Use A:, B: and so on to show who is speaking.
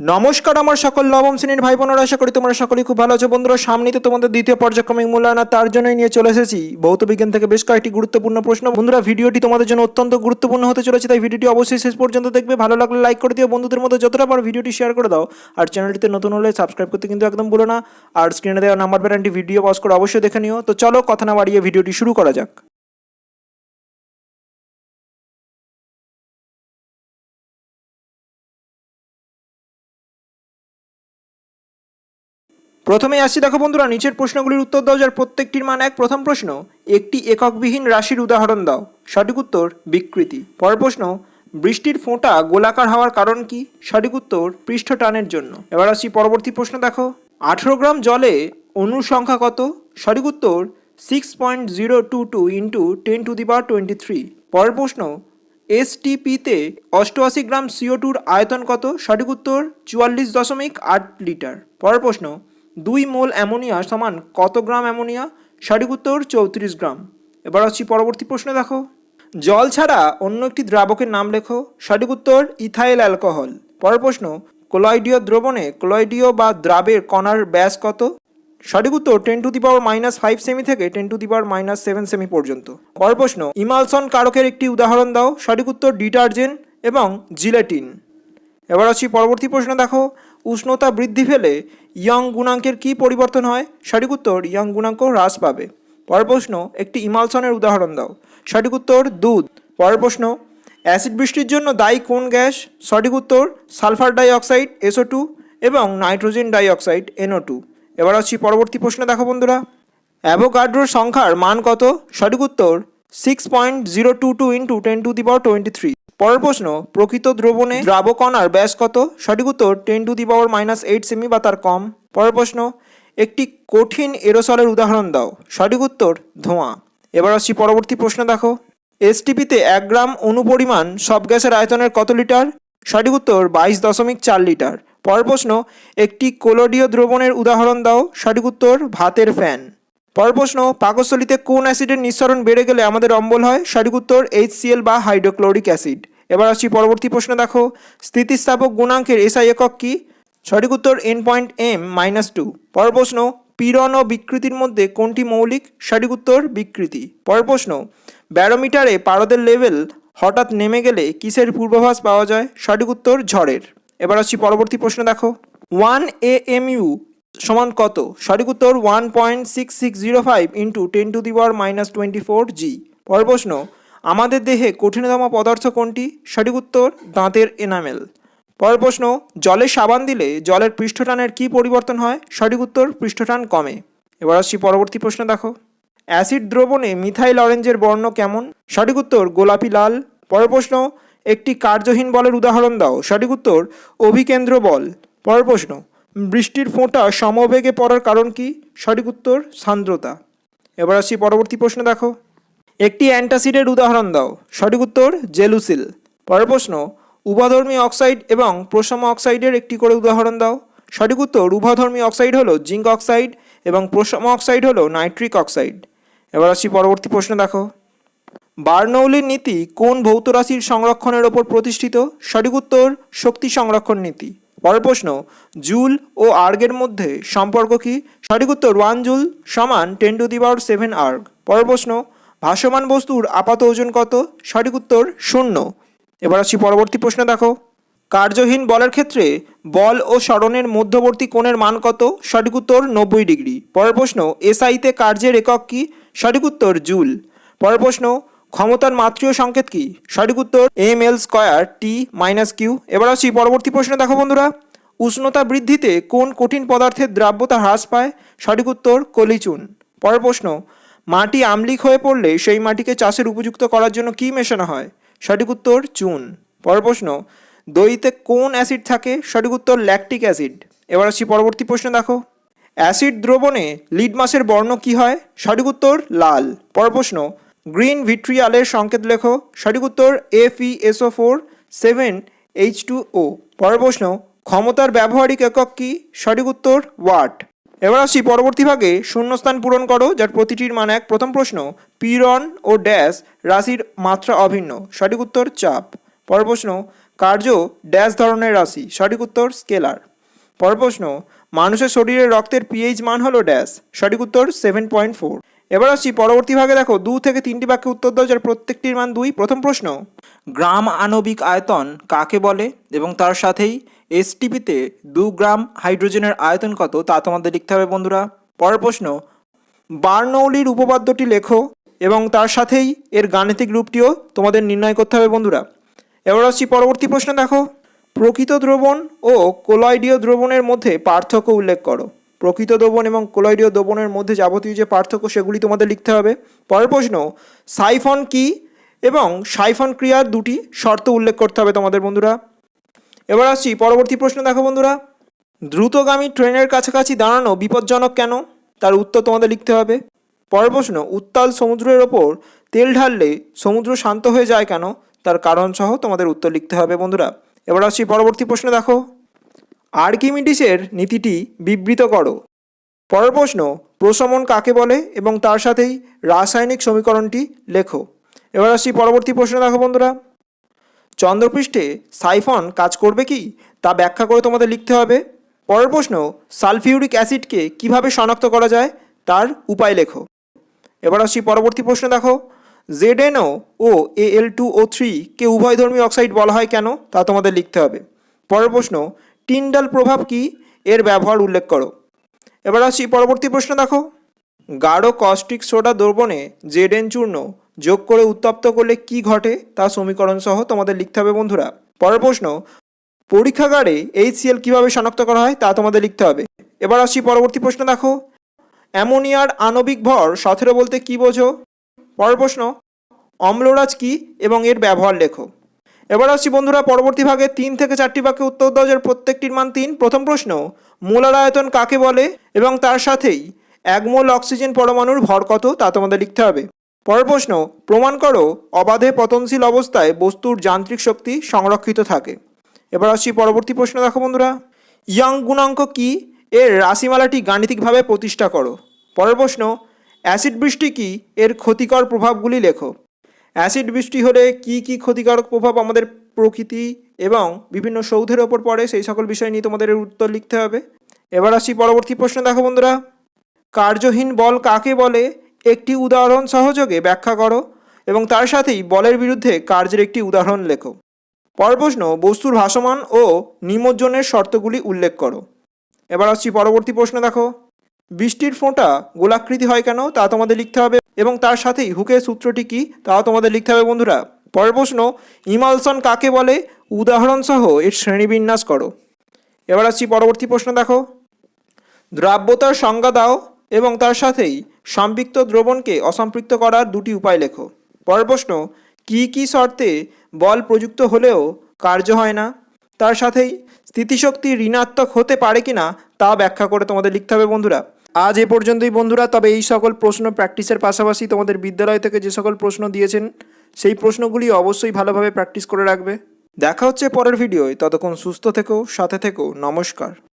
A: নমস্কার আমার সকল নবম শ্রেণির ভাই বোনেরা আশা করি তোমরা সকলেই খুব ভালো আছো। বন্ধুরা, সামনেই তো তোমাদের দ্বিতীয় পর্যায়ক্রমিক মূল্যায়ন তার জন্যই নিয়ে চলে এসেছি ভৌত বিজ্ঞান থেকে বেশ কয়েকটি গুরুত্বপূর্ণ প্রশ্ন। বন্ধুরা, ভিডিওটি তোমাদের জন্য অত্যন্ত গুরুত্বপূর্ণ হতে চলেছে, তাই ভিডিওটি অবশ্যই শেষ পর্যন্ত দেখবে। ভালো লাগলে লাইক করে দিও। বন্ধুদের মধ্যে যতটা পারো ভিডিওটি শেয়ার করে দাও। আর চ্যানেলটিতে নতুন হলে সাবস্ক্রাইব করতে কিন্তু একদম ভুলো না। আর স্ক্রিনে দেওয়া নাম্বার ব্যারান্টি ভিডিও পজ করে অবশ্যই দেখে নিও। তো চলো, কথা না বাড়িয়ে ভিডিওটি শুরু করা যাক। প্রথমেই আসছি দেখো বন্ধুরা, নিচের প্রশ্নগুলির উত্তর দাও, যার প্রত্যেকটির মান এক। প্রথম প্রশ্ন, একটি এককবিহীন রাশির উদাহরণ দাও। সঠিক উত্তর, বিকৃতি। পর প্রশ্ন, বৃষ্টির ফোঁটা গোলাকার হওয়ার কারণ কি? সঠিক উত্তর, পৃষ্ঠ টানের জন্য। এবার আসছি পরবর্তী প্রশ্ন দেখো। আঠেরো গ্রাম জলে অণুর সংখ্যা কত? সঠিক উত্তর six point zero two two into ten to the power twenty three পরের প্রশ্ন এসটিপিতে অষ্টআশি গ্রাম সিও টুর আয়তন কত? সঠিক উত্তর, চুয়াল্লিশ দশমিক আট লিটার। পরের প্রশ্ন দুই মোল অ্যামোনিয়া সমান কত গ্রাম অ্যামোনিয়া? সঠিক উত্তর চৌত্রিশ গ্রাম। এবার আসছি পরবর্তী প্রশ্ন দেখো। জল ছাড়া অন্য একটি দ্রাবকের নাম লেখো। সঠিক উত্তর, ইথাইল অ্যালকোহল। পরের প্রশ্ন ক্লোয়াইডীয় দ্রবণে ক্লোয়াইডীয় বা দ্রাবের কণার ব্যাস কত? সঠিক উত্তর ten to the power minus five semi থেকে ten to the power minus seven semi পর্যন্ত। পর প্রশ্ন, ইমালসন কারকের একটি উদাহরণ দাও। সঠিক উত্তর, ডিটারজেন্ট এবং জিলেটিন। এবার আসছি পরবর্তী প্রশ্ন দেখো। উষ্ণতা বৃদ্ধি পেলে ইয়ং গুণাঙ্কের কি পরিবর্তন হয়? সঠিক উত্তর, ইয়ং গুণাঙ্ক হ্রাস পাবে। পরের প্রশ্ন, একটি ইমালসনের উদাহরণ দাও। সঠিক উত্তর, দুধ। পরের প্রশ্ন, অ্যাসিড বৃষ্টির জন্য দায়ী কোন গ্যাস? সঠিক উত্তর, sulphur dioxide S O two এবং nitrogen dioxide N O two. এবার আসছি পরবর্তী প্রশ্ন দেখো বন্ধুরা। অ্যাভোগাড্রোর সংখ্যার মান কত? সঠিক উত্তর six point zero two two into ten to the power twenty three পরের প্রশ্ন, প্রকৃত দ্রবণে দ্রাবকণার ব্যাস কত? সঠিক উত্তর ten to the power minus eight semi বা তার কম। পরের প্রশ্ন, একটি কঠিন এরোসলের উদাহরণ দাও। সঠিক উত্তর, ধোঁয়া। এবার আসছি পরবর্তী প্রশ্ন দেখো। এসটিপিতে এক গ্রাম অনুপরিমাণ সব গ্যাসের আয়তনের কত লিটার? সঠিক উত্তর, বাইশ দশমিক চার লিটার। পরের প্রশ্ন, একটি কোলোডীয় দ্রবণের উদাহরণ দাও। সঠিক উত্তর, ভাতের ফ্যান। পরের প্রশ্ন, পাকস্থলিতে কোন অ্যাসিডের নিঃসরণ বেড়ে গেলে আমাদের অম্বল হয়? সঠিক উত্তর এইচসিএল বা হাইড্রোক্লোরিক অ্যাসিড এবার আসছি পরবর্তী প্রশ্ন, দেখো। স্থিতিস্থাপক গুণাঙ্কের এসআই একক কি? সঠিক উত্তর N point M minus two পরের প্রশ্ন, পীড়ন ও বিকৃতির মধ্যে কোনটি মৌলিক? সঠিক উত্তর, বিকৃতি। পরের প্রশ্ন, ব্যারোমিটারে পারদের লেভেল হঠাৎ নেমে গেলে কিসের পূর্বাভাস পাওয়া যায়? সঠিক উত্তর, ঝড়ের। এবার আসছি পরবর্তী প্রশ্ন, দেখো। ওয়ান এ এম ইউ সমান কত? সঠিক উত্তর one point six six zero five into ten to the power minus twenty four G পরের প্রশ্ন আমাদের দেহে কঠিনতম পদার্থ কোনটি? সঠিক উত্তর, দাঁতের এনামেল। পরের প্রশ্ন, জলে সাবান দিলে জলের পৃষ্ঠটানের কী পরিবর্তন হয়? সঠিক উত্তর, পৃষ্ঠটান কমে। এবার আসছি পরবর্তী প্রশ্ন, দেখো। অ্যাসিড দ্রবণে মিথাইল অরেঞ্জের বর্ণ কেমন? সঠিক উত্তর, গোলাপি লাল। পরের প্রশ্ন, একটি কার্যহীন বলের উদাহরণ দাও। সঠিক উত্তর, অভিকেন্দ্র বল। পরের প্রশ্ন, বৃষ্টির ফোঁটা সমবেগে পড়ার কারণ কি? সঠিক উত্তর, সান্দ্রতা। এবার আসছি পরবর্তী প্রশ্ন, দেখো। একটি অ্যান্টাসিডের উদাহরণ দাও। সঠিক উত্তর, জেলুসিল। পরের প্রশ্ন, উভধর্মী অক্সাইড এবং প্রশম অক্সাইডের একটি করে উদাহরণ দাও। সঠিক উত্তর, উভধর্মী অক্সাইড হলো জিঙ্ক অক্সাইড এবং প্রশম অক্সাইড হলো নাইট্রিক অক্সাইড। এবার আসছি পরবর্তী প্রশ্ন, দেখো। বার্নৌলির নীতি কোন ভৌত রাশির সংরক্ষণের ওপর প্রতিষ্ঠিত? সঠিক উত্তর, শক্তি সংরক্ষণ নীতি। পরের প্রশ্ন, জুল ও আর্গের মধ্যে সম্পর্ক কি? সঠিক উত্তর, ওয়ান জুল সমান ten to the power seven erg. পরের প্রশ্ন ভাসমান বস্তুর আপাত ওজন কত? সঠিক উত্তর শূন্য। এবার আসছি পরবর্তী প্রশ্ন দেখো। কার্যহীন বলের ক্ষেত্রে বল ও সরণের মধ্যবর্তী কোণের মান কত? সঠিক উত্তর নব্বই ডিগ্রি। পরের প্রশ্ন এসআইতে কার্যের একক কি? সঠিক উত্তর জুল। পরের প্রশ্ন, ক্ষমতার মাত্রীয় সংকেত কি? সঠিক উত্তর M L square T minus Q. এবার আসছি পরবর্তী প্রশ্ন দেখো বন্ধুরা। উষ্ণতা বৃদ্ধিতে কোন কঠিন পদার্থের দ্রাব্যতা হ্রাস পায়? সঠিক উত্তর কলিচুন। পরের প্রশ্ন মাটি আম্লিক হয়ে পড়লে সেই মাটিকে চাষের উপযুক্ত করার জন্য কী মেশানো হয়? সঠিক উত্তর, চুন। পরের প্রশ্ন, দইতে কোন অ্যাসিড থাকে? সঠিক উত্তর, ল্যাকটিক অ্যাসিড। এবার আসছি পরবর্তী প্রশ্ন দেখো। অ্যাসিড দ্রবণে লিড মাসের বর্ণ কি হয়? সঠিক উত্তর, লাল। পরের প্রশ্ন, গ্রিন ভিট্রিয়ালের সংকেত লেখো। সঠিক উত্তর F E SO four seven H two O পরের প্রশ্ন, ক্ষমতার ব্যবহারিক একক কি? সঠিক উত্তর, ওয়াট। এবার আসছি পরবর্তী ভাগে শূন্যস্থান পূরণ করো, যার প্রতিটির মান এক। প্রথম প্রশ্ন, পীড়ন ও ড্যাশ রাশির মাত্রা অভিন্ন। সঠিক উত্তর, চাপ। পরের প্রশ্ন, কার্য ড্যাশ ধরনের রাশি। সঠিক উত্তর, স্কেলার। পরের প্রশ্ন, মানুষের শরীরে রক্তের পিএইচ মান হলো ড্যাশ। সঠিক উত্তর সেভেন পয়েন্ট ফোর এবার আসছি পরবর্তী ভাগে, দেখো, দু থেকে তিনটি বাক্যে উত্তর দাও, যার প্রত্যেকটির মান দুই। প্রথম প্রশ্ন, গ্রাম আণবিক আয়তন কাকে বলে এবং তার সাথেই এসটিপিতে দু গ্রাম হাইড্রোজেনের আয়তন কত তা তোমাদের লিখতে হবে, বন্ধুরা? পরের প্রশ্ন, বার্নৌলির উপপাদ্যটি লেখো এবং তার সাথেই এর গাণিতিক রূপটিও তোমাদের নির্ণয় করতে হবে, বন্ধুরা। এবার আসছি পরবর্তী প্রশ্ন, দেখো। প্রকৃত দ্রবণ ও কোলয়েডীয় দ্রবণের মধ্যে পার্থক্য উল্লেখ করো। প্রকৃত দ্রবণ এবং কোলয়েডীয় দ্রবণের মধ্যে যাবতীয় যে পার্থক্য, সেগুলি তোমাদের লিখতে হবে। পরের প্রশ্ন, সাইফন কি এবং সাইফন ক্রিয়ার দুটি শর্ত উল্লেখ করতে হবে তোমাদের, বন্ধুরা। এবার আসছি পরবর্তী প্রশ্ন দেখো বন্ধুরা। দ্রুতগামী ট্রেনের কাছাকাছি দাঁড়ানো বিপজ্জনক কেন? তার উত্তর তোমাদের লিখতে হবে। পরের প্রশ্ন, উত্তাল সমুদ্রের ওপর তেল ঢাললে সমুদ্র শান্ত হয়ে যায় কেন? তার কারণ সহ তোমাদের উত্তর লিখতে হবে বন্ধুরা। এবার আসছি পরবর্তী প্রশ্ন দেখো। আর্কিমিডিসের নীতিটি বিবৃত করো। পরের প্রশ্ন, প্রশমন কাকে বলে এবং তার সাথেই রাসায়নিক সমীকরণটি লেখো। এবার আসছি পরবর্তী প্রশ্ন দেখো বন্ধুরা। চন্দ্রপৃষ্ঠে সাইফন কাজ করবে কি তা ব্যাখ্যা করে তোমাদের লিখতে হবে। পরের প্রশ্ন, সালফিউরিক অ্যাসিডকে কীভাবে শনাক্ত করা যায় তার উপায় লেখো। এবার আসছি পরবর্তী প্রশ্ন দেখো। Z ZNO O A L two O three কে উভয়ধর্মী অক্সাইড বলা হয় কেন তা তোমাদের লিখতে হবে। পরের প্রশ্ন, টিন্ডাল প্রভাব কি এর ব্যবহার উল্লেখ করো। এবার আসছি পরবর্তী প্রশ্ন দেখো। গাঢ় কস্টিক সোডা দ্রবণে জেডেন চূর্ণ যোগ করে উত্তপ্ত করলে কি ঘটে তা সমীকরণ সহ তোমাদের লিখতে হবে বন্ধুরা। পরের প্রশ্ন, পরীক্ষাগারে এইচসিএল কীভাবে শনাক্ত করা হয় তা তোমাদের লিখতে হবে। এবার আসছি পরবর্তী প্রশ্ন দেখো। অ্যামোনিয়ার আণবিক ভর সতেরো বলতে কি বোঝো? পরের প্রশ্ন, অম্লরাজ কি এবং এর ব্যবহার লেখো। এবার আসছি বন্ধুরা পরবর্তী ভাগে তিন থেকে চারটি বাক্যে উত্তর দাও, যার প্রত্যেকটির মান তিন। প্রথম প্রশ্ন, মোলার আয়তন কাকে বলে এবং তার সাথেই এক মোল অক্সিজেন পরমাণুর ভর কত তা তোমাদের লিখতে হবে। পরের প্রশ্ন, প্রমাণ করো অবাধে পতনশীল অবস্থায় বস্তুর যান্ত্রিক শক্তি সংরক্ষিত থাকে। এবার আসছি পরবর্তী প্রশ্ন দেখো বন্ধুরা। ইয়ং গুণাঙ্ক কি এর রাশিমালাটি গাণিতিকভাবে প্রতিষ্ঠা করো? পরের প্রশ্ন, অ্যাসিড বৃষ্টি কি এর ক্ষতিকর প্রভাবগুলি লেখো। অ্যাসিড বৃষ্টি হলে কি কি ক্ষতিকারক প্রভাব আমাদের প্রকৃতি এবং বিভিন্ন সৌধের ওপর পড়ে সেই সকল বিষয় নিয়ে তোমাদের উত্তর লিখতে হবে। এবার আসছি পরবর্তী প্রশ্ন দেখো বন্ধুরা। কার্যহীন বল কাকে বলে? একটি উদাহরণ সহযোগে ব্যাখ্যা করো এবং তার সাথেই বলের বিরুদ্ধে কার্যের একটি উদাহরণ লেখো। পর প্রশ্ন, বস্তুর ভাসমান ও নিমজ্জনের শর্তগুলি উল্লেখ করো। এবার আসছি পরবর্তী প্রশ্ন দেখো। বৃষ্টির ফোঁটা গোলাকৃতি হয় কেন তা তোমাদের লিখতে হবে এবং তার সাথেই হুকের সূত্রটি কী তাও তোমাদের লিখতে হবে বন্ধুরা। পরের প্রশ্ন, ইমালসন কাকে বলে? উদাহরণসহ এর শ্রেণীবিন্যাস করো। এবার আসছি পরবর্তী প্রশ্ন দেখো। দ্রাব্যতার সংজ্ঞা দাও এবং তার সাথেই সম্পৃক্ত দ্রবণকে অসম্পৃক্ত করার দুটি উপায় লেখো। পরের প্রশ্ন, কী কী শর্তে বল প্রযুক্ত হলেও কার্য হয় না? তার সাথেই স্থিতিশক্তি ঋণাত্মক হতে পারে কি না তা ব্যাখ্যা করে তোমাদের লিখতে হবে বন্ধুরা। আজ এ পর্যন্তই বন্ধুরা, তবে এই সকল প্রশ্ন প্র্যাকটিসের পাশাপাশি তোমাদের বিদ্যালয় থেকে যে সকল প্রশ্ন দিয়েছেন, সেই প্রশ্নগুলি অবশ্যই ভালোভাবে প্র্যাকটিস করে রাখবে। দেখা হচ্ছে পরের ভিডিওয়। ততক্ষণ সুস্থ থেকো, সাথে থেকো, নমস্কার।